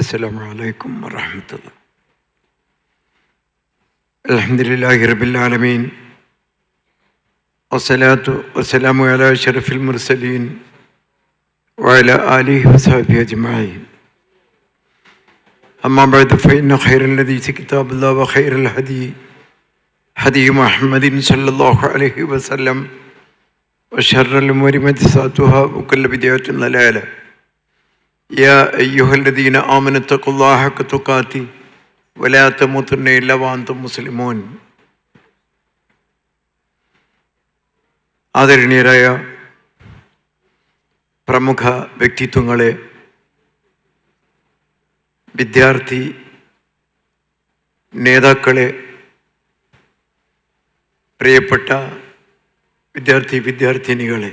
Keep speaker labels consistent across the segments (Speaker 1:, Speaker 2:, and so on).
Speaker 1: السلام عليكم ورحمة الله. الحمد لله رب العالمين والصلاة والسلام على أشرف المرسلين وعلى آله وصحبه أجمعين. أما بعد فإن خير الحديث كتاب الله وخير الهدي هدي محمد صلى الله عليه وسلم وشر الأمور محدثاتها وكل بدعة ضلالة. يا أيها الذين آمنوا اتقوا الله حق تقاته ولا تموتن إلا وأنتم مسلمون ആദരണീയരായ പ്രമുഖ വ്യക്തിത്വങ്ങളെ വിദ്യാർത്ഥി നേതാക്കളെ പ്രിയപ്പെട്ട വിദ്യാർത്ഥി വിദ്യാർത്ഥിനികളെ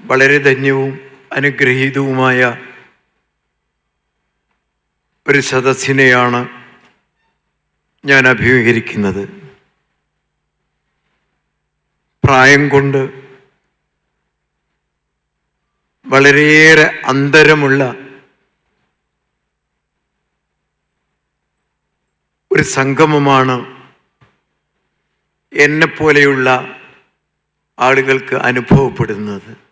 Speaker 1: വളരെ ധന്യവും അനുഗ്രഹീതവുമായ ഒരു സദസ്സിനെയാണ് ഞാൻ അഭിമുഖീകരിക്കുന്നത്. പ്രായം കൊണ്ട് വളരെയേറെ അന്തരമുള്ള ഒരു സംഗമമാണ് എന്നെപ്പോലെയുള്ള ആളുകൾക്ക് അനുഭവപ്പെടുന്നത്.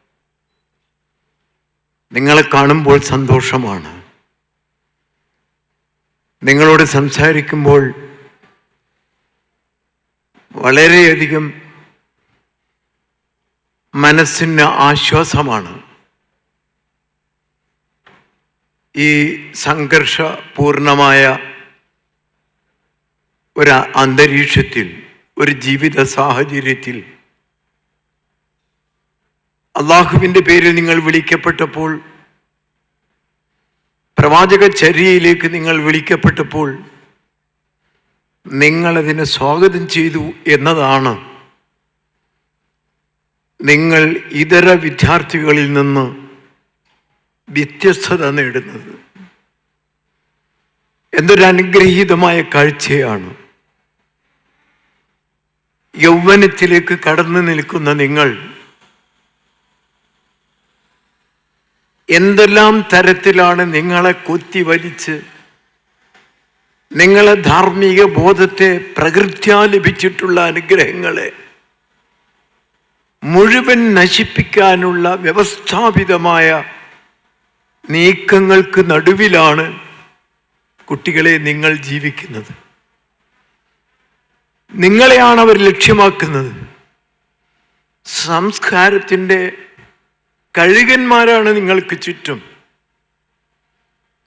Speaker 1: നിങ്ങളെ കാണുമ്പോൾ സന്തോഷമാണ്. നിങ്ങളോട് സംസാരിക്കുമ്പോൾ വളരെയധികം മനസ്സിന് ആശ്വാസമാണ്. ഈ സംഘർഷപൂർണമായ ഒരു അന്തരീക്ഷത്തിൽ ഒരു ജീവിത സാഹചര്യത്തിൽ അള്ളാഹുവിന്റെ പേരിൽ നിങ്ങൾ വിളിക്കപ്പെട്ടപ്പോൾ പ്രവാചക ചര്യയിലേക്ക് നിങ്ങൾ വിളിക്കപ്പെട്ടപ്പോൾ നിങ്ങളതിനെ സ്വാഗതം ചെയ്തു എന്നതാണ് നിങ്ങൾ ഇതര വിദ്യാർത്ഥികളിൽ നിന്ന് വ്യത്യസ്തത നേടുന്നത്. എന്തൊരു അനുഗ്രഹീതമായ കാഴ്ചയാണ്. യൗവനത്തിലേക്ക് കടന്നു നിൽക്കുന്ന നിങ്ങൾ എന്തെല്ലാം തരത്തിലാണ് നിങ്ങളെ കുത്തി വലിച്ച് നിങ്ങളെ ധാർമ്മിക ബോധത്തെ പ്രകൃത്യാ ലഭിച്ചിട്ടുള്ള അനുഗ്രഹങ്ങളെ മുഴുവൻ നശിപ്പിക്കാനുള്ള വ്യവസ്ഥാപിതമായ നീക്കങ്ങൾക്ക് നടുവിലാണ് കുട്ടികളെ നിങ്ങൾ ജീവിക്കുന്നത്. നിങ്ങളെയാണ് അവർ ലക്ഷ്യമാക്കുന്നത്. സംസ്കാരത്തിന്റെ കഴുകന്മാരാണ് നിങ്ങൾക്ക് ചുറ്റും.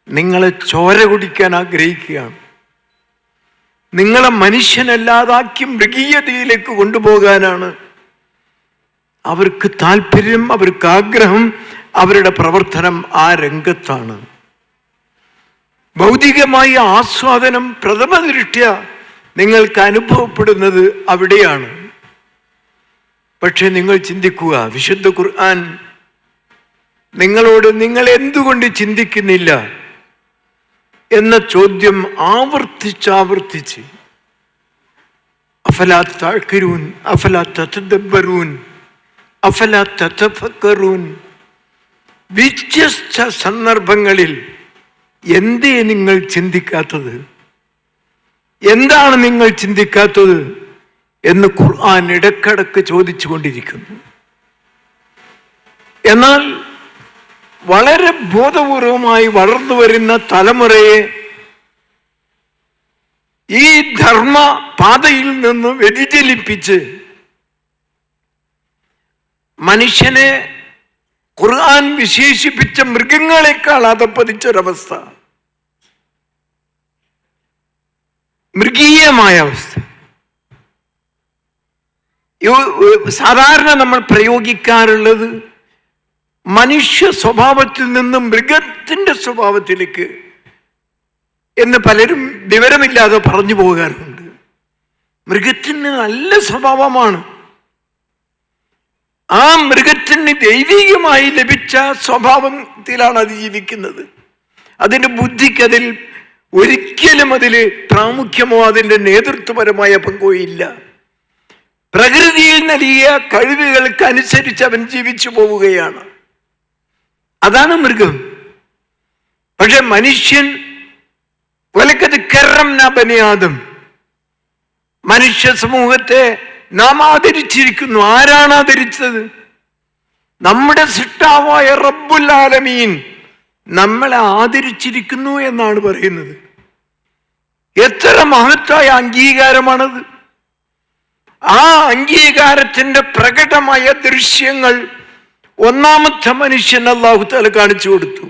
Speaker 1: നിങ്ങളെ ചോര കുടിക്കാൻ ആഗ്രഹിക്കുകയാണ്. നിങ്ങളെ മനുഷ്യനല്ലാതാക്കി മൃഗീയതയിലേക്ക് കൊണ്ടുപോകാനാണ് അവർക്ക് താല്പര്യം അവർക്ക് ആഗ്രഹം അവരുടെ പ്രവർത്തനം ആ രംഗത്താണ്. ഭൗതികമായ ആസ്വാദനം പ്രഥമ ദൃഷ്ട്യ നിങ്ങൾക്ക് അനുഭവപ്പെടുന്നത് അവിടെയാണ്. പക്ഷെ നിങ്ങൾ ചിന്തിക്കുക വിശുദ്ധ ഖുർആൻ നിങ്ങളോട് നിങ്ങൾ എന്തുകൊണ്ട് ചിന്തിക്കുന്നില്ല? എന്ന ചോദ്യം ആവർത്തിച്ചാവർത്തിച്ച് അഫലാ താഴ്ക്കരൂൻ അഫലാ വ്യത്യസ്ത സന്ദർഭങ്ങളിൽ എന്തേ നിങ്ങൾ ചിന്തിക്കാത്തത്? എന്താണ് നിങ്ങൾ ചിന്തിക്കാത്തത്? എന്ന് ഖുർആൻ ഇടക്കിടക്ക് ചോദിച്ചുകൊണ്ടിരിക്കുന്നു. എന്നാൽ വളരെ ബോധപൂർവമായി വളർന്നു വരുന്ന തലമുറയെ ഈ ധർമ്മ പാതയിൽ നിന്ന് വ്യതിചലിപ്പിച്ച് മനുഷ്യനെ ഖുർആൻ വിശേഷിപ്പിച്ച മൃഗങ്ങളെക്കാൾ അതപ്പതിച്ചൊരവസ്ഥ മൃഗീയമായ അവസ്ഥ. സാധാരണ നമ്മൾ പ്രയോഗിക്കാറുള്ളത് മനുഷ്യ സ്വഭാവത്തിൽ നിന്നും മൃഗത്തിന്റെ സ്വഭാവത്തിലേക്ക് എന്ന് പലരും വിവരമില്ലാതെ പറഞ്ഞു പോകാറുണ്ട്. മൃഗത്തിന് നല്ല സ്വഭാവമാണ്. ആ മൃഗത്തിന് ദൈവികമായി ലഭിച്ച സ്വഭാവത്തിലാണ് അത് ജീവിക്കുന്നത്. അതിന്റെ ബുദ്ധിക്ക് അതിൽ ഒരിക്കലും അതിൽ പ്രാമുഖ്യമോ അതിന്റെ നേതൃത്വപരമായ പങ്കോ ഇല്ല. പ്രകൃതിയിൽ നൽകിയ കഴിവുകൾക്ക് അനുസരിച്ച് അവൻ ജീവിച്ചു പോവുകയാണ്. അതാണ് പക്ഷെ മനുഷ്യൻ വലക്കത് കെറം ബനിയാദം മനുഷ്യ സമൂഹത്തെ നാം ആദരിച്ചിരിക്കുന്നു. ആരാണ് ആദരിച്ചത്? നമ്മുടെ സിട്ടാവായ റബ്ബുൽ ആലമീൻ നമ്മളെ ആദരിച്ചിരിക്കുന്നു എന്നാണ് പറയുന്നത്. എത്ര മഹത്തായ അംഗീകാരമാണത്. ആ അംഗീകാരത്തിന്റെ പ്രകടമായ ദൃശ്യങ്ങൾ ഒന്നാമത്തെ മനുഷ്യൻ അള്ളാഹു തല കാണിച്ചു കൊടുത്തു.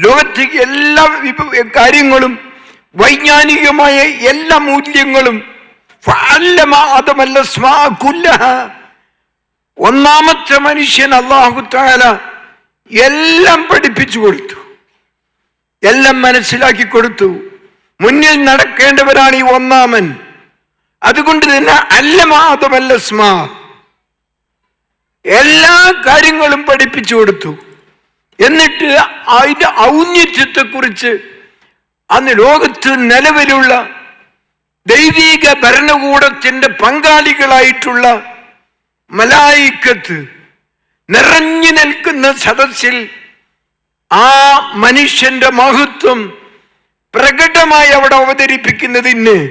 Speaker 1: ലോകത്തേക്ക് എല്ലാ കാര്യങ്ങളും വൈജ്ഞാനികമായ എല്ലാ മൂല്യങ്ങളും. ഒന്നാമത്തെ മനുഷ്യൻ അള്ളാഹു താല എല്ലാം പഠിപ്പിച്ചു കൊടുത്തു. എല്ലാം മനസ്സിലാക്കി കൊടുത്തു. മുന്നിൽ നടക്കേണ്ടവരാണ് ഈ ഒന്നാമൻ. അതുകൊണ്ട് തന്നെ അല്ലമാതമല്ല സ്മാ എല്ലാ കാര്യങ്ങളും പഠിപ്പിച്ചു കൊടുത്തു. എന്നിട്ട് അതിന്റെ ഔന്നത്യത്തെ കുറിച്ച് അന്ന് ലോകത്ത് നിലവിലുള്ള ദൈവീക ഭരണകൂടത്തിന്റെ പങ്കാളികളായിട്ടുള്ള മലായിക്കത്ത് നിറഞ്ഞു നിൽക്കുന്ന സദസ്സിൽ ആ മനുഷ്യന്റെ മഹത്വം പ്രകടമായി അവിടെ അവതരിപ്പിക്കുന്നതിന്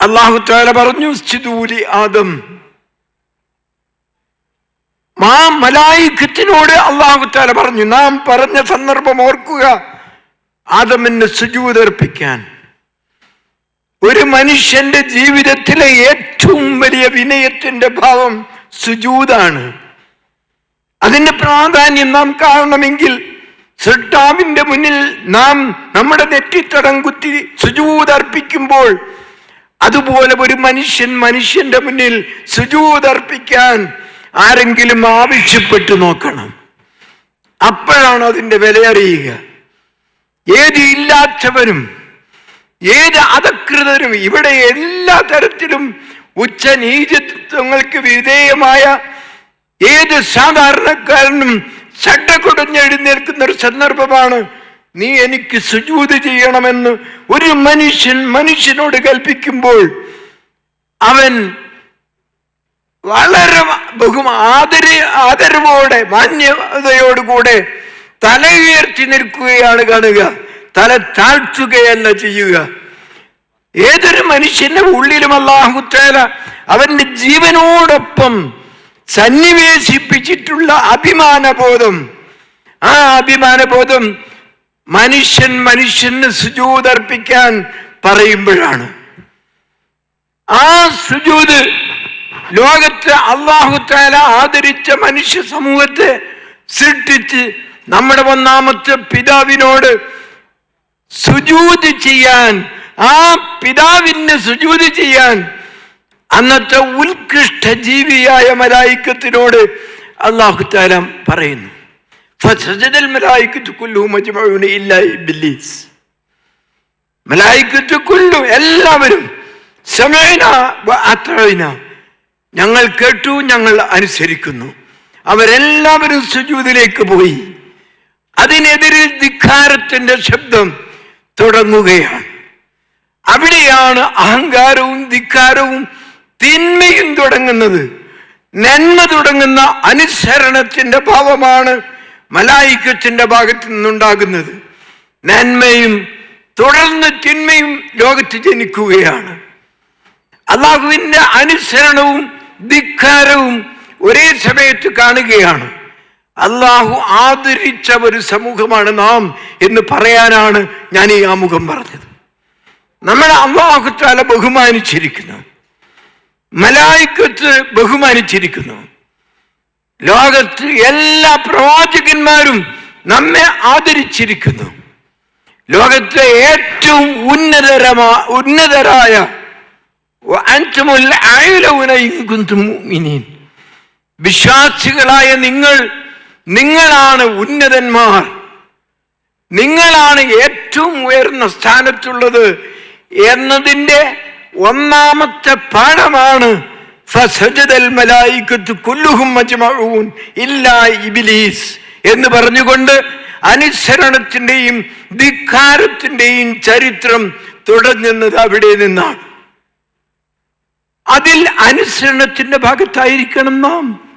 Speaker 1: അള്ളാഹു താല പറഞ്ഞു ആദം. ആ മലായിക്കത്തിനോട് അള്ളാഹുത്താല പറഞ്ഞു നാം പറഞ്ഞ സന്ദർഭം ഓർക്കുക. ആദമിന് സുജൂതർപ്പിക്കാൻ ഒരു മനുഷ്യന്റെ ജീവിതത്തിലെ ഏറ്റവും വലിയ വിനയത്തിന്റെ ഭാവം സുജൂതാണ്. അതിന്റെ പ്രാധാന്യം നാം കാണണമെങ്കിൽ സൃഷ്ടാവിന്റെ മുന്നിൽ നാം നമ്മുടെ നെറ്റിത്തടം കുത്തി സുജൂതർപ്പിക്കുമ്പോൾ അതുപോലെ ഒരു മനുഷ്യൻ മനുഷ്യന്റെ മുന്നിൽ സുജൂതർപ്പിക്കാൻ ആരെങ്കിലും ആവശ്യപ്പെട്ടു നോക്കണം. അപ്പോഴാണ് അതിന്റെ വില അറിയുക ഏത് ഇല്ലാത്തവരും ഏത് അധകൃതരും ഇവിടെ എല്ലാ തരത്തിലും ഉച്ച നീചത്വങ്ങൾക്ക് വിധേയമായ ഏത് സാധാരണക്കാരനും ചട്ട കുടഞ്ഞെഴുന്നേൽക്കുന്ന ഒരു സന്ദർഭമാണ് നീ എനിക്ക് സുജൂത് ചെയ്യണമെന്ന് ഒരു മനുഷ്യൻ മനുഷ്യനോട് കൽപ്പിക്കുമ്പോൾ അവൻ വളരെ ബഹു ആദര ആദരവോടെ മാന്യതയോടുകൂടെ തല ഉയർത്തി നിൽക്കുകയാണ് കാണുക. തല താഴ്ത്തുകയല്ല ചെയ്യുക. ഏതൊരു മനുഷ്യന്റെ ഉള്ളിലും അള്ളാഹുത്തേല അവന്റെ ജീവനോടൊപ്പം സന്നിവേശിപ്പിച്ചിട്ടുള്ള അഭിമാനബോധം. ആ അഭിമാനബോധം മനുഷ്യൻ മനുഷ്യന് സുജൂതർപ്പിക്കാൻ പറയുമ്പോഴാണ്. ആ സുജൂത് ലോകത്ത് അള്ളാഹുത്താല ആദരിച്ച മനുഷ്യ സമൂഹത്തെ സൃഷ്ടിച്ച് നമ്മുടെ ഒന്നാമത്തെ പിതാവിനോട് സുജൂത് ചെയ്യാൻ ആ പിതാവിന് സുജൂത് ചെയ്യാൻ അന്നത്തെ ഉത്കൃഷ്ട ജീവിയായ മലായിക്കത്തിനോട് അള്ളാഹുത്താല പറയുന്നു. എല്ലാവരും ഞങ്ങൾ കേട്ടു ഞങ്ങൾ അനുസരിക്കുന്നു. അവരെല്ലാവരും സുജൂതിലേക്ക് പോയി. അതിനെതിരെ ധിക്കാരത്തിന്റെ ശബ്ദം തുടങ്ങുകയാണ്. അവിടെയാണ് അഹങ്കാരവും ധിക്കാരവും തിന്മയും തുടങ്ങുന്നത്. നന്മ തുടങ്ങുന്ന അനുസരണത്തിന്റെ ഭാവമാണ് മലായിക്കത്തിന്റെ ഭാഗത്ത് നിന്നുണ്ടാകുന്നത്. നന്മയും തുടർന്ന് തിന്മയും ലോകത്ത് ജനിക്കുകയാണ്. അള്ളാഹുവിന്റെ അനുസരണവും ധിക്കാരവും ഒരേ സമയത്ത് കാണുകയാണ്. അള്ളാഹു ആദരിച്ച ഒരു സമൂഹമാണ് നാം എന്ന് പറയാനാണ് ഞാൻ ഈ ആമുഖം പറഞ്ഞത്. നമ്മൾ അള്ളാഹുത്താല ബഹുമാനിച്ചിരിക്കുന്നു. മലായിക്കത്ത് ബഹുമാനിച്ചിരിക്കുന്നു. ലോകത്ത് എല്ലാ പ്രവാചകന്മാരും നമ്മെ ആദരിച്ചിരിക്കുന്നു. ലോകത്തെ ഏറ്റവും ഉന്നതരമാ ഉന്നതരായ വിശ്വാസികളായ നിങ്ങൾ നിങ്ങളാണ് ഉന്നതന്മാർ. നിങ്ങളാണ് ഏറ്റവും ഉയർന്ന സ്ഥാനത്തുള്ളത് എന്നതിന്റെ ഒന്നാമത്തെ പാഠമാണ് എന്ന് പറഞ്ഞുകൊണ്ട് അനുസരണത്തിന്റെയും ധിക്കാരത്തിന്റെയും ചരിത്രം തുടങ്ങുന്നത് അവിടെ നിന്നാണ്. അതിൽ അനുസരണത്തിന്റെ ഭാഗത്തായിരിക്കണം നാം.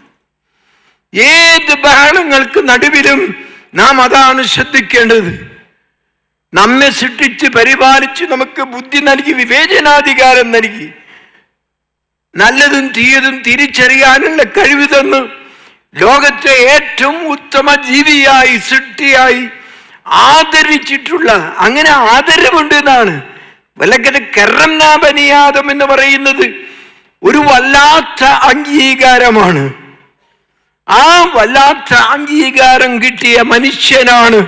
Speaker 1: ഏത് ബഹളങ്ങൾക്ക് നടുവിലും നാം അതാണ് ശ്രദ്ധിക്കേണ്ടത്. നമ്മെ സൃഷ്ടിച്ച് പരിപാലിച്ച് നമുക്ക് ബുദ്ധി നൽകി വിവേചനാധികാരം നൽകി. നല്ലതും തീയതും തിരിച്ചറിയാനുള്ള കഴിവ് തന്ന് ലോകത്തെ ഏറ്റവും ഉത്തമ ജീവിയായി സൃഷ്ടിയായി ആദരിച്ചിട്ടുള്ള അങ്ങനെ ആദരവുണ്ട് എന്നാണ്. വല്ലക്കത് കെറംനാപനിയാദം എന്ന് പറയുന്നത്. ഒരു വല്ലാത്ത അംഗീകാരമാണ്. ആ വല്ലാത്ത അംഗീകാരം കിട്ടിയ മനുഷ്യനാണ്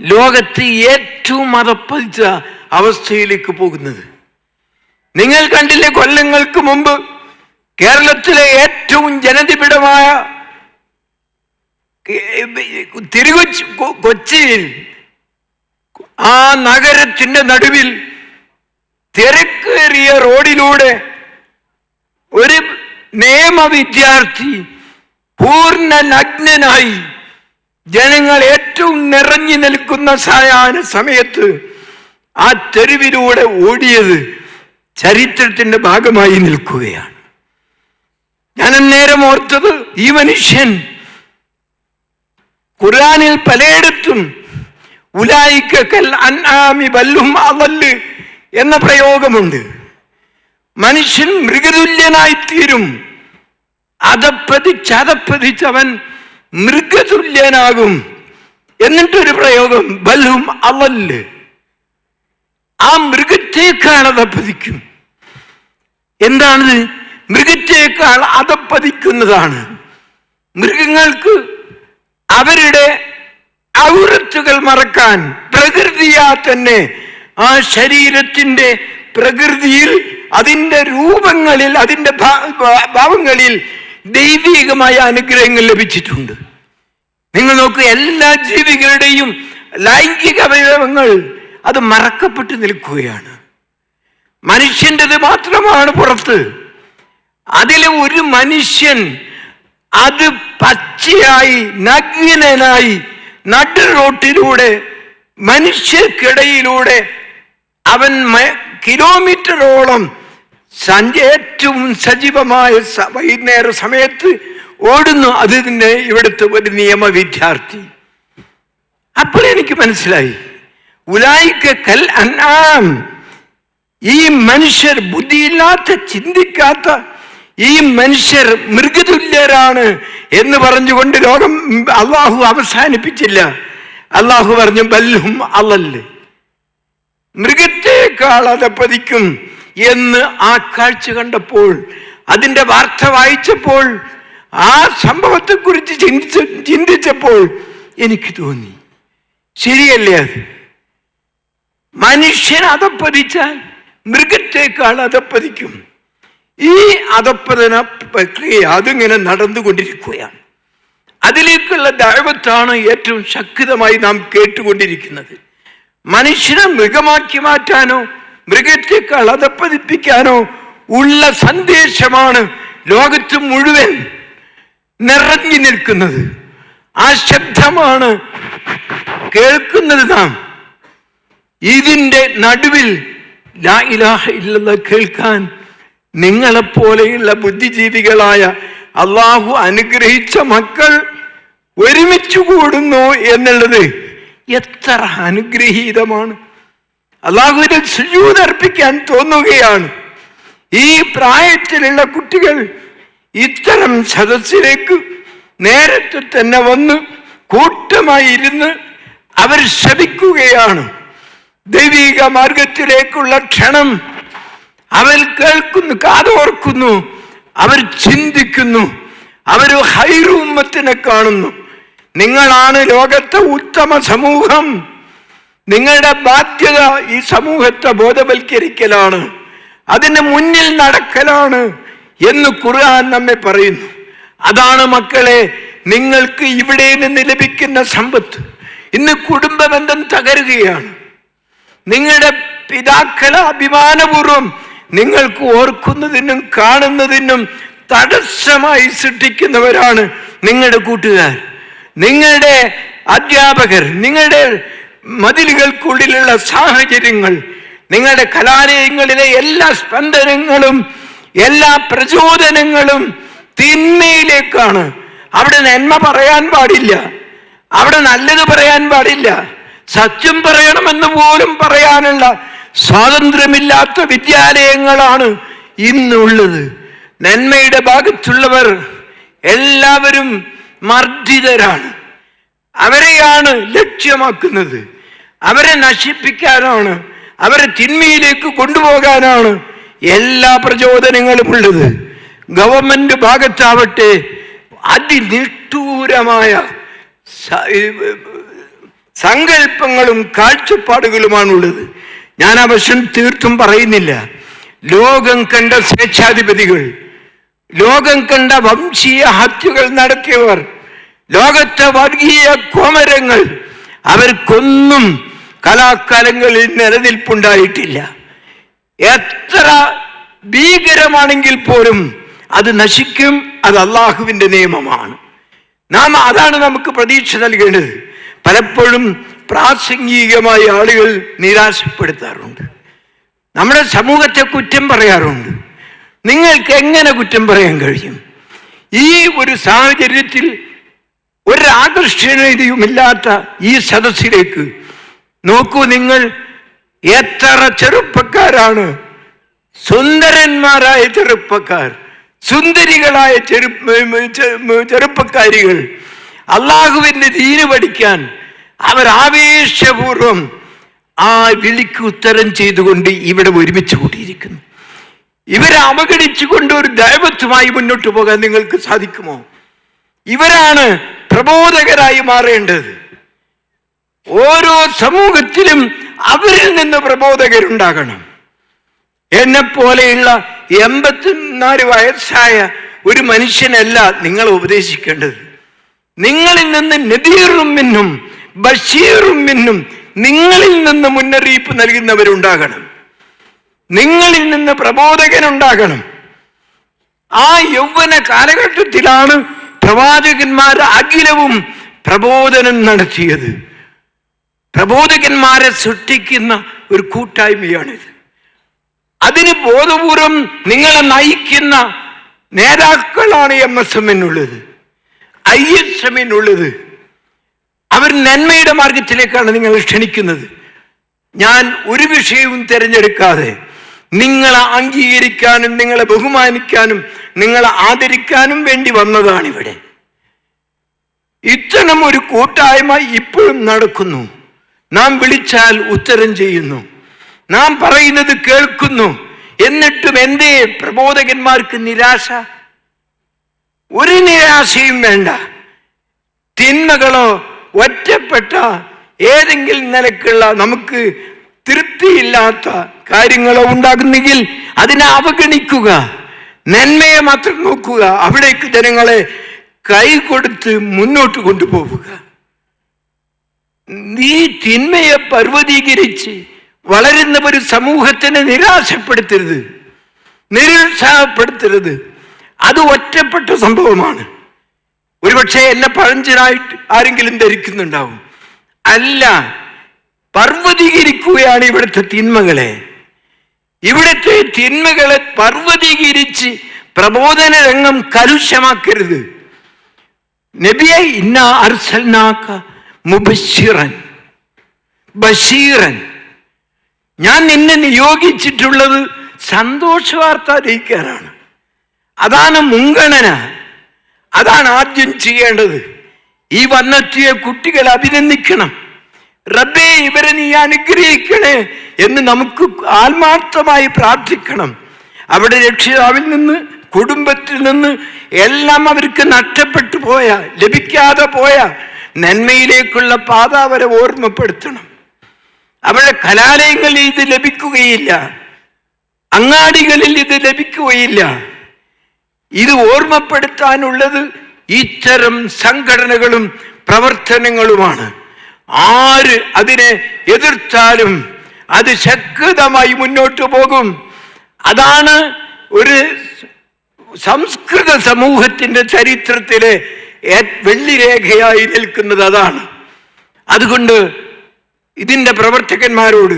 Speaker 1: ലോകത്ത് ഏറ്റവും മതപ്പതിച്ച അവസ്ഥയിലേക്ക് പോകുന്നത്. നിങ്ങൾ കണ്ടില്ലേ കൊല്ലങ്ങൾക്ക് മുമ്പ് കേരളത്തിലെ ഏറ്റവും ജനതിപിടമായ തിരുകൊച്ചി കൊച്ചിയിൽ ആ നഗരത്തിന്റെ നടുവിൽ തിരക്കേറിയ റോഡിലൂടെ ഒരു നിയമ വിദ്യാർത്ഥി പൂർണ നഗ്നനായി ജനങ്ങൾ ഏറ്റവും നിറഞ്ഞു നിൽക്കുന്ന സായാഹ്ന സമയത്ത് ആ തെരുവിലൂടെ ഓടിയത് ചരിത്രത്തിന്റെ ഭാഗമായി നിൽക്കുകയാണ്. ഞാൻ അന്നേരം ഓർത്തത് ഈ മനുഷ്യൻ ഖുർആനിൽ പലയിടത്തും ഉലായിക്കൽ അൻആമി ബല്ലും അവല്ല് എന്ന പ്രയോഗമുണ്ട്. മനുഷ്യൻ മൃഗതുല്യനായിത്തീരും. തീരും അതപ്പതിച്ച് അതപ്പതിച്ചവൻ മൃഗതുല്യനാകും. എന്നിട്ടൊരു പ്രയോഗം ബലും അവൽ. ആ മൃഗത്തേക്കാൾ അതപ്പതിക്കും എന്താണത് മൃഗത്തേക്കാൾ അതപ്പതിക്കുന്നതാണ് മൃഗങ്ങൾക്ക് അവരുടെ ഔറത്തുകൾ മറക്കാൻ പ്രകൃതിയാ തന്നെ ആ ശരീരത്തിന്റെ പ്രകൃതിയിൽ അതിന്റെ രൂപങ്ങളിൽ ഭാ- ഭാവങ്ങളിൽ ദൈവികമായ അനുഗ്രഹങ്ങൾ ലഭിച്ചിട്ടുണ്ട്. നിങ്ങൾ നോക്കൂ എല്ലാ ജീവികളുടെയും ലൈംഗിക അവയവങ്ങൾ അത് മറക്കപ്പെട്ടു നിൽക്കുകയാണ്. മനുഷ്യന്റെത് മാത്രമാണ് പുറത്ത്. അതിലെ ഒരു മനുഷ്യൻ അത് പച്ചയായി നഗ്നനായി നടു റോട്ടിലൂടെ മനുഷ്യർക്കിടയിലൂടെ അവൻ കിലോമീറ്ററോളം സഞ്ച ഏറ്റവും സജീവമായ വൈകുന്നേര സമയത്ത് ഓടുന്നു അത് തന്നെ ഇവിടുത്തെ ഒരു നിയമ വിദ്യാർത്ഥി അപ്പോൾ എനിക്ക് മനസ്സിലായി. ഉലായിക്ക കൽ അന്നാം ഈ മനുഷ്യർ ബുദ്ധിയില്ലാത്ത ചിന്തിക്കാത്ത ഈ മനുഷ്യർ മൃഗതുല്യരാണ് എന്ന് പറഞ്ഞുകൊണ്ട് ലോകം അള്ളാഹു അവസാനിപ്പിച്ചില്ല. അള്ളാഹു പറഞ്ഞു ബല്ലും അല്ലല് അതപ്പതിക്കും എന്ന് ആ കാഴ്ച കണ്ടപ്പോൾ അതിന്റെ വാർത്ത വായിച്ചപ്പോൾ ആ സംഭവത്തെക്കുറിച്ച് ചിന്തിച്ച് ചിന്തിച്ചപ്പോൾ എനിക്ക് തോന്നി. ശരിയല്ലേ അത്? മനുഷ്യൻ അതപ്പതിച്ചാൽ മൃഗത്തേക്കാൾ അതപ്പതിക്കും ഈ അതപ്പതന പ്രക്രിയ അതിങ്ങനെ നടന്നുകൊണ്ടിരിക്കുകയാണ്. അതിലേക്കുള്ള ദൈവത്താണ് ഏറ്റവും ശക്തമായി നാം കേട്ടുകൊണ്ടിരിക്കുന്നത്. മനുഷ്യനെ മൃഗമാക്കി മാറ്റാനോ മൃഗത്തെക്കാൾ കളതപ്പതിപ്പിക്കാനോ ഉള്ള സന്ദേശമാണ് ലോകത്ത് മുഴുവൻ നിറഞ്ഞു നിൽക്കുന്നത്. ആ ശബ്ദമാണ് കേൾക്കുന്നത് നാം. ഇതിന്റെ നടുവിൽ ലാ ഇലാഹ ഇല്ലല്ല കേൾക്കാൻ നിങ്ങളെപ്പോലെയുള്ള ബുദ്ധിജീവികളായ അള്ളാഹു അനുഗ്രഹിച്ച മക്കൾ ഒരുമിച്ച് കൂടുന്നു എന്നുള്ളത് എത്ര അനുഗ്രഹീതമാണ്. അള്ളാഹുവിനെ സുജൂതർപ്പിക്കാൻ തോന്നുകയാണ്. ഈ പ്രായത്തിലുള്ള കുട്ടികൾ ഇത്തരം സദസ്സിലേക്ക് നേരത്തെ തന്നെ വന്ന് കൂട്ടമായി ഇരുന്ന് അവർ ശ്രമിക്കുകയാണ്. ദൈവിക മാർഗത്തിലേക്കുള്ള ക്ഷണം അവർ കേൾക്കുന്നു കാതോർക്കുന്നു അവർ ചിന്തിക്കുന്നു അവർ ഹൈറൂമ്മത്തിനെ കാണുന്നു. നിങ്ങളാണ് ലോകത്തെ ഉത്തമ സമൂഹം. നിങ്ങളുടെ ബാധ്യത ഈ സമൂഹത്തെ ബോധവൽക്കരിക്കലാണ്. അതിന് മുന്നിൽ നടക്കലാണ് എന്ന് ഖുർആൻ നമ്മെ പറയുന്നു. അതാണ് മക്കളെ നിങ്ങൾക്ക് ഇവിടെ നിന്ന് ലഭിക്കുന്ന സമ്പത്ത്. ഇന്ന് കുടുംബ ബന്ധം തകരുകയാണ്. നിങ്ങളുടെ പിതാക്കളെ അഭിമാനപൂർവം നിങ്ങൾക്ക് ഓർക്കുന്നതിനും കാണുന്നതിനും തടസ്സമായി സൃഷ്ടിക്കുന്നവരാണ് നിങ്ങളുടെ കൂട്ടുകാർ. നിങ്ങളുടെ അധ്യാപകർ നിങ്ങളുടെ മതിലുകൾക്കുള്ളിലുള്ള സാഹചര്യങ്ങൾ നിങ്ങളുടെ കലാലയങ്ങളിലെ എല്ലാ സ്പന്ദനങ്ങളും എല്ലാ പ്രചോദനങ്ങളും തിന്മയിലേക്കാണ്. അവിടെ നന്മ പറയാൻ പാടില്ല. അവിടെ നല്ലത് പറയാൻ പാടില്ല. സത്യം പറയണമെന്ന് പോലും പറയാനുള്ള സ്വാതന്ത്ര്യമില്ലാത്ത വിദ്യാലയങ്ങളാണ് ഇന്നുള്ളത്. നന്മയുടെ ഭാഗത്തുള്ളവർ എല്ലാവരും മർദ്ദിതരാണ്. അവരെയാണ് ലക്ഷ്യമാക്കുന്നത്. അവരെ നശിപ്പിക്കാനാണ് അവരെ തിന്മയിലേക്ക് കൊണ്ടുപോകാനാണ് എല്ലാ പ്രചോദനങ്ങളും ഉള്ളത്. ഗവൺമെന്റ് ഭാഗത്താവട്ടെ അതിനിഷ്ഠൂരമായ സങ്കല്പങ്ങളും കാഴ്ചപ്പാടുകളുമാണുള്ളത്. ഞാൻ അവശ്യം വശം തീർത്തും പറയുന്നില്ല. ലോകം കണ്ട സ്വേച്ഛാധിപതികൾ ലോകം കണ്ട വംശീയ ഹത്യകൾ നടത്തിയവർ ലോകത്തെ വർഗീയ കോമരങ്ങൾ അവർക്കൊന്നും കലാകാലങ്ങളിൽ നിലനിൽപ്പുണ്ടായിട്ടില്ല. എത്ര ഭീകരമാണെങ്കിൽ പോലും അത് നശിക്കും അത് അള്ളാഹുവിന്റെ നിയമമാണ്. നാം അതാണ് നമുക്ക് പ്രതീക്ഷ നൽകേണ്ടത്. പലപ്പോഴും പ്രാസംഗികമായി ആളുകൾ നിരാശപ്പെടുത്താറുണ്ട്. നമ്മുടെ സമൂഹത്തെ കുറ്റം പറയാറുണ്ട്. നിങ്ങൾക്ക് എങ്ങനെ കുറ്റം പറയാൻ കഴിയും? ഈ ഒരു സാഹചര്യത്തിൽ ഒരു ആകർഷണീയതയുമില്ലാത്ത ഈ സദസ്സിലേക്ക് നോക്കൂ നിങ്ങൾ എത്ര ചെറുപ്പക്കാരാണ്. സുന്ദരന്മാരായ ചെറുപ്പക്കാർ സുന്ദരികളായ ചെറു ചെറുപ്പക്കാരികൾ. അള്ളാഹുവിന്റെ ദീന് പഠിക്കാൻ അവർ ആവേശപൂർവം ആ വിളിക്ക് ഉത്തരം ചെയ്തുകൊണ്ട് ഇവിടെ ഒരുമിച്ച് കൂട്ടിയിരിക്കുന്നു ഇവരെ അവഗണിച്ചുകൊണ്ട് ഒരു ദൈവത്വമായി മുന്നോട്ട് പോകാൻ നിങ്ങൾക്ക് സാധിക്കുമോ? ഇവരാണ് പ്രബോധകരായി മാറേണ്ടത്. ഓരോ സമൂഹത്തിലും അവരിൽ നിന്ന് പ്രബോധകരുണ്ടാകണം. എന്നെ പോലെയുള്ള എൺപത്തിനാല് വയസ്സായ ഒരു മനുഷ്യനല്ല നിങ്ങൾ ഉപദേശിക്കേണ്ടത്. നിങ്ങളിൽ നിന്ന് നദീറും മിന്നും ബഷീറും മിന്നും നിങ്ങളിൽ നിന്ന് മുന്നറിയിപ്പ് നൽകുന്നവരുണ്ടാകണം. നിങ്ങളിൽ നിന്ന് പ്രബോധകനുണ്ടാകണം. ആ യൗവന കാലഘട്ടത്തിലാണ് പ്രവാചകന്മാർ അഖിലവും പ്രബോധനം നടത്തിയത്. പ്രബോധകന്മാരെ സൃഷ്ടിക്കുന്ന ഒരു കൂട്ടായ്മയാണിത്. അതിന് ബോധപൂർവം നിങ്ങളെ നയിക്കുന്ന നേതാക്കളാണ് എം എസ് എമ്മിനുള്ളത് ഐ എസ് എമ്മിനുള്ളത്. അവർ നന്മയുടെ മാർഗത്തിലേക്കാണ് നിങ്ങൾ ക്ഷണിക്കുന്നത്. ഞാൻ ഒരു വിഷയവും തിരഞ്ഞെടുക്കാതെ നിങ്ങളെ അംഗീകരിക്കാനും നിങ്ങളെ ബഹുമാനിക്കാനും നിങ്ങളെ ആദരിക്കാനും വേണ്ടി വന്നതാണ് ഇവിടെ ഇത്തരം ഒരു കൂട്ടായ്മ ഇപ്പോഴും നടക്കുന്നു. നാം വിളിച്ചാൽ ഉത്തരം ചെയ്യുന്നു. നാം പറയുന്നത് കേൾക്കുന്നു. എന്നിട്ടും എന്തേ പ്രബോധകന്മാർക്ക് നിരാശ. ഒരു നിരാശയും വേണ്ട. തിന്മകളോ ഒറ്റപ്പെട്ട ഏതെങ്കിലും നിലക്കുള്ള നമുക്ക് തൃപ്തിയില്ലാത്ത കാര്യങ്ങളോ ഉണ്ടാകുന്നെങ്കിൽ അതിനെ അവഗണിക്കുക. നന്മയെ മാത്രം നോക്കുക. അവിടേക്ക് ജനങ്ങളെ കൈ കൊടുത്ത് മുന്നോട്ട് കൊണ്ടുപോവുക. നീ തിന്മയെ പർവതീകരിച്ച് വളരുന്ന ഒരു സമൂഹത്തിനെ നിരാശപ്പെടുത്തരുത്. നിരുത്സാഹപ്പെടുത്തരുത്. അത് ഒറ്റപ്പെട്ട സംഭവമാണ്. ഒരുപക്ഷെ എന്നെ പഴഞ്ചനായിട്ട് ആരെങ്കിലും ധരിക്കുന്നുണ്ടാവും. അല്ല പർവതീകരിക്കുകയാണ് ഇവിടുത്തെ തിന്മകളെ. ഇവിടുത്തെ തിന്മകളെ പർവതീകരിച്ച് പ്രബോധന രംഗം കലുഷമാക്കരുത് നബിയെ ഇന്ന അർസൽനാക്ക മുബശിറൻ ബഷീറൻ. ഞാൻ നിന്നെ നിയോഗിച്ചിട്ടുള്ളത് സന്തോഷ വാർത്ത അറിയിക്കാനാണ് അതാണ് മുൻഗണന. അതാണ് ആദ്യം ചെയ്യേണ്ടത്. ഈ വന്നെത്തിയ കുട്ടികളെ അഭിനന്ദിക്കണം. റബ്ബേ ഇവരെ നീ അനുഗ്രഹിക്കണേ എന്ന് നമുക്ക് ആത്മാർത്ഥമായി പ്രാർത്ഥിക്കണം. അവിടെ രക്ഷിതാവിൽ നിന്ന് കുടുംബത്തിൽ നിന്ന് എല്ലാം അവർക്ക് നഷ്ടപ്പെട്ടു പോയ ലഭിക്കാതെ പോയ നന്മയിലേക്കുള്ള പാത അവരെ ഓർമ്മപ്പെടുത്തണം. അവരുടെ കലാലയങ്ങളിൽ ഇത് ലഭിക്കുകയില്ല. അങ്ങാടികളിൽ ഇത് ലഭിക്കുകയില്ല. ഇത് ഓർമ്മപ്പെടുത്താനുള്ളത് ഇത്തരം സംഘടനകളും പ്രവർത്തനങ്ങളുമാണ്. ആര് അതിനെ എതിർത്താലും അത് ശക്തമായി മുന്നോട്ട് പോകും. അതാണ് ഒരു സംസ്കൃത സമൂഹത്തിന്റെ ചരിത്രത്തിലെ വെള്ളിരേഖയായി നിൽക്കുന്നത് അതാണ്. അതുകൊണ്ട് ഇതിന്റെ പ്രവർത്തകന്മാരോട്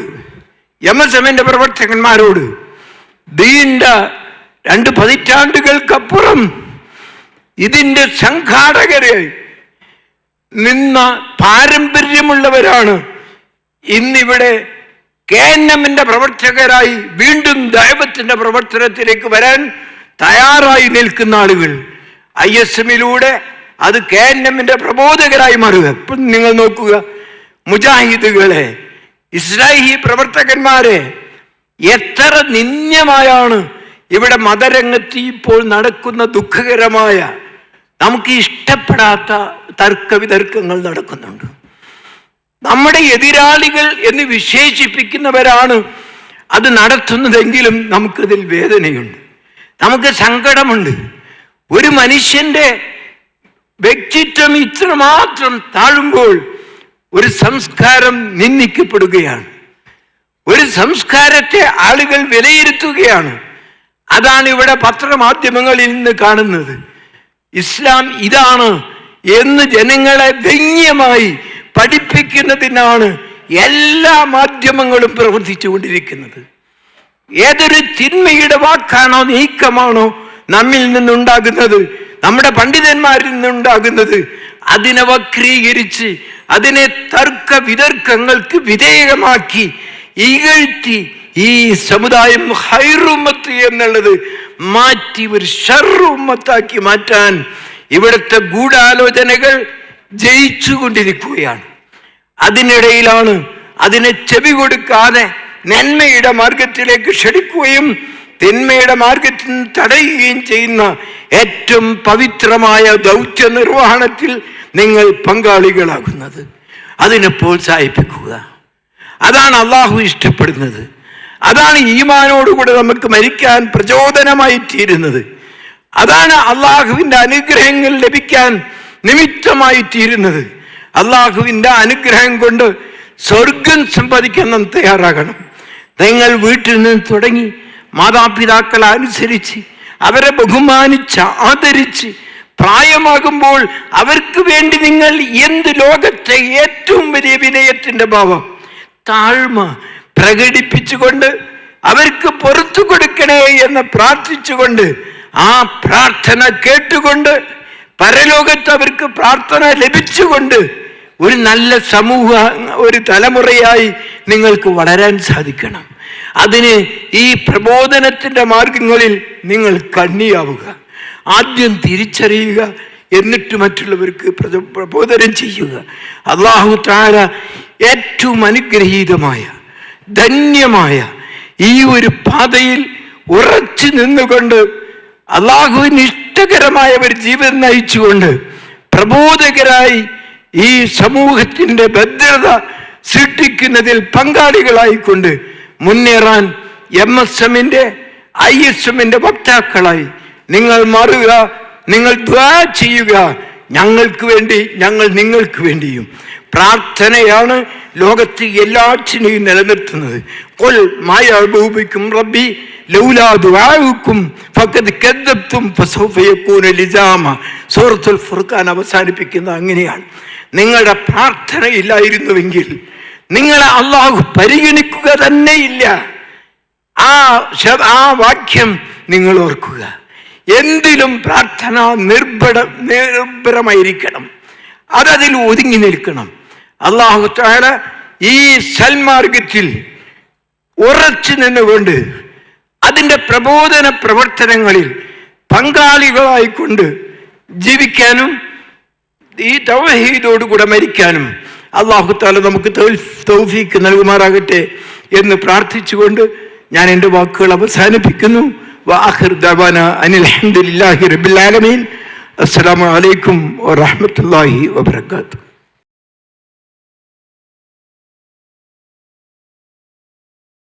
Speaker 1: എം എസ് എമ്മിന്റെ പ്രവർത്തകന്മാരോട് ദീന്റെ രണ്ട് പതിറ്റാണ്ടുകൾക്കപ്പുറം ഇതിന്റെ സംഘാടകരെ നിന്ന പാരമ്പര്യമുള്ളവരാണ്. ഇന്നിവിടെ കെ എൻ എമ്മിന്റെ പ്രവർത്തകരായി വീണ്ടും ദൈവത്തിന്റെ പ്രവർത്തനത്തിലേക്ക് വരാൻ തയ്യാറായി നിൽക്കുന്ന ആളുകൾ. ഐ എസ് എമ്മിലൂടെ അത് കെ എൻ എമ്മിന്റെ പ്രബോധകരായി മാറുക. ഇപ്പം നിങ്ങൾ നോക്കുക മുജാഹിദുകളെ ഇസ്രാഹി പ്രവർത്തകന്മാരെ എത്ര നിന്ദ്യമായാണ് ഇവിടെ മതരംഗത്ത് ഇപ്പോൾ നടക്കുന്ന ദുഃഖകരമായ നമുക്ക് ഇഷ്ടപ്പെടാത്ത തർക്ക വിതർക്കങ്ങൾ നടക്കുന്നുണ്ട്. നമ്മുടെ എതിരാളികൾ എന്ന് വിശേഷിപ്പിക്കുന്നവരാണ് അത് നടത്തുന്നതെങ്കിലും നമുക്കതിൽ വേദനയുണ്ട്. നമുക്ക് സങ്കടമുണ്ട്. ഒരു മനുഷ്യന്റെ വ്യക്തിത്വം ഇത്രമാത്രം താഴുമ്പോൾ ഒരു സംസ്കാരം നിന്ദിക്കപ്പെടുകയാണ്. ഒരു സംസ്കാരത്തെ ആളുകൾ വിലയിരുത്തുകയാണ്. അതാണ് ഇവിടെ പത്രമാധ്യമങ്ങളിൽ നിന്ന് കാണുന്നത്. ഇസ്ലാം ഇതാണ് എന്ന് ജനങ്ങളെ ദൈന്യമായി പഠിപ്പിക്കുന്നതിനാണ് എല്ലാ മാധ്യമങ്ങളും പ്രവർത്തിച്ചുകൊണ്ടിരിക്കുന്നത്. ഏതൊരു തിന്മയുടെ വാക്കാണോ നീക്കമാണോ നമ്മിൽ നിന്നുണ്ടാകുന്നത് നമ്മുടെ പണ്ഡിതന്മാരിൽ നിന്നുണ്ടാകുന്നത് അതിനെ വക്രീകരിച്ച് അതിനെ തർക്ക വിതർക്കങ്ങൾക്ക് വിധേയമാക്കി ഇകഴ്ത്തി ഈ സമുദായം ഹൈറുമത്ത് എന്നുള്ളത് മാറ്റി ഒരു ഷർറുമത്താക്കി മാറ്റാൻ ഇവിടുത്തെ ഗൂഢാലോചനകൾ ജയിച്ചുകൊണ്ടിരിക്കുകയാണ് അതിനിടയിലാണ് അതിനെ ചെവി കൊടുക്കാതെ നന്മയുടെ മാർഗത്തിലേക്ക് ക്ഷണിക്കുകയും തിന്മയുടെ മാർഗത്തിൽ നിന്ന് തടയുകയും ചെയ്യുന്ന ഏറ്റവും പവിത്രമായ ദൗത്യ നിർവഹണത്തിൽ നിങ്ങൾ പങ്കാളികളാകുന്നത്. അതിനെ പ്രോത്സാഹിപ്പിക്കുക. അതാണ് അള്ളാഹു ഇഷ്ടപ്പെടുന്നത്. അതാണ് ഈമാനോടുകൂടെ നമുക്ക് മരിക്കാൻ പ്രചോദനമായി തീരുന്നത്. അതാണ് അള്ളാഹുവിന്റെ അനുഗ്രഹങ്ങൾ ലഭിക്കാൻ നിമിത്തമായി തീരുന്നത് അള്ളാഹുവിന്റെ അനുഗ്രഹം കൊണ്ട് സ്വർഗം സമ്പാദിക്കാൻ നാം തയ്യാറാകണം. നിങ്ങൾ വീട്ടിൽ നിന്ന് തുടങ്ങി മാതാപിതാക്കളെ അനുസരിച്ച് അവരെ ബഹുമാനിച്ച് ആദരിച്ച് പ്രായമാകുമ്പോൾ അവർക്ക് വേണ്ടി നിങ്ങൾ എന്ത് ലോകത്തെ ഏറ്റവും വലിയ വിനയത്തിന്റെ ഭാവം താഴ്മ പ്രകടിപ്പിച്ചുകൊണ്ട് അവർക്ക് പുറത്തു കൊടുക്കണേ എന്ന് പ്രാർത്ഥിച്ചുകൊണ്ട് ആ പ്രാർത്ഥന കേട്ടുകൊണ്ട് പരലോകത്ത് അവർക്ക് പ്രാർത്ഥന ലഭിച്ചുകൊണ്ട് ഒരു നല്ല സമൂഹ ഒരു തലമുറയായി നിങ്ങൾക്ക് വളരാൻ സാധിക്കണം. അതിന് ഈ പ്രബോധനത്തിന്റെ മാർഗങ്ങളിൽ നിങ്ങൾ കണ്ണിയാവുക. ആദ്യം തിരിച്ചറിയുക എന്നിട്ട് മറ്റുള്ളവർക്ക് പ്രബോധനം ചെയ്യുക. അള്ളാഹു താര ഏറ്റവും അനുഗ്രഹീതമായ ധന്യമായ ഈ ഒരു പാതയിൽ ഉറച്ചു നിന്നുകൊണ്ട് അള്ളാഹുവിന് ഇഷ്ടകരമായ ഒരു ജീവിതം നയിച്ചുകൊണ്ട് പ്രബോധകരായി ഈ സമൂഹത്തിന്റെ ഭദ്രത സൃഷ്ടിക്കുന്നതിൽ പങ്കാളികളായിക്കൊണ്ട് മുന്നേറാൻ എം എസ് എമ്മിന്റെ ഐ എസ് എമ്മിന്റെ വക്താക്കളായി നിങ്ങൾ മാറുക നിങ്ങൾ ദ്വാ ചെയ്യുക. ഞങ്ങൾക്ക് വേണ്ടി ഞങ്ങൾ നിങ്ങൾക്ക് വേണ്ടിയും പ്രാർത്ഥനയാണ് ലോകത്ത് എല്ലാറ്റിനെയും നിലനിർത്തുന്നത്. കൊൽ മായൂപിക്കും റബ്ബി ലൗലാ ദുആഉക്കും ഫഖദ് കദ്ദബ്തും ഫസൗഫ യകൂന ലിസാമ. സൂറത്തുൽ ഫുർഖാൻ അവസാനിപ്പിക്കുന്ന അങ്ങനെയാണ്. നിങ്ങളുടെ പ്രാർത്ഥന ഇല്ലായിരുന്നുവെങ്കിൽ നിങ്ങളെ അള്ളാഹു പരിഗണിക്കുക തന്നെയില്ല. ആ ആ വാക്യം നിങ്ങൾ ഓർക്കുക. എന്തിലും പ്രാർത്ഥന നിർഭട നിർഭരമായിരിക്കണം അതതിൽ ഒതുങ്ങി നിൽക്കണം. അള്ളാഹു താഴെ ഈ സൽമാർഗത്തിൽ ഉറച്ചു നിന്നുകൊണ്ട് അതിന്റെ പ്രബോധന പ്രവർത്തനങ്ങളിൽ പങ്കാളികളായിക്കൊണ്ട് ജീവിക്കാനും ഈ തൗഹീദോടുകൂടെ മരിക്കാനും അള്ളാഹു താല നമുക്ക് തൗഫീക്ക് നൽകുമാറാകട്ടെ എന്ന് പ്രാർത്ഥിച്ചുകൊണ്ട് ഞാൻ എന്റെ വാക്കുകൾ അവസാനിപ്പിക്കുന്നു. വാഹിർ ദവാന അനിൽ അസ്സലാമു അലൈക്കും വറഹ്മത്തുള്ളാഹി വബറകാതുഹു.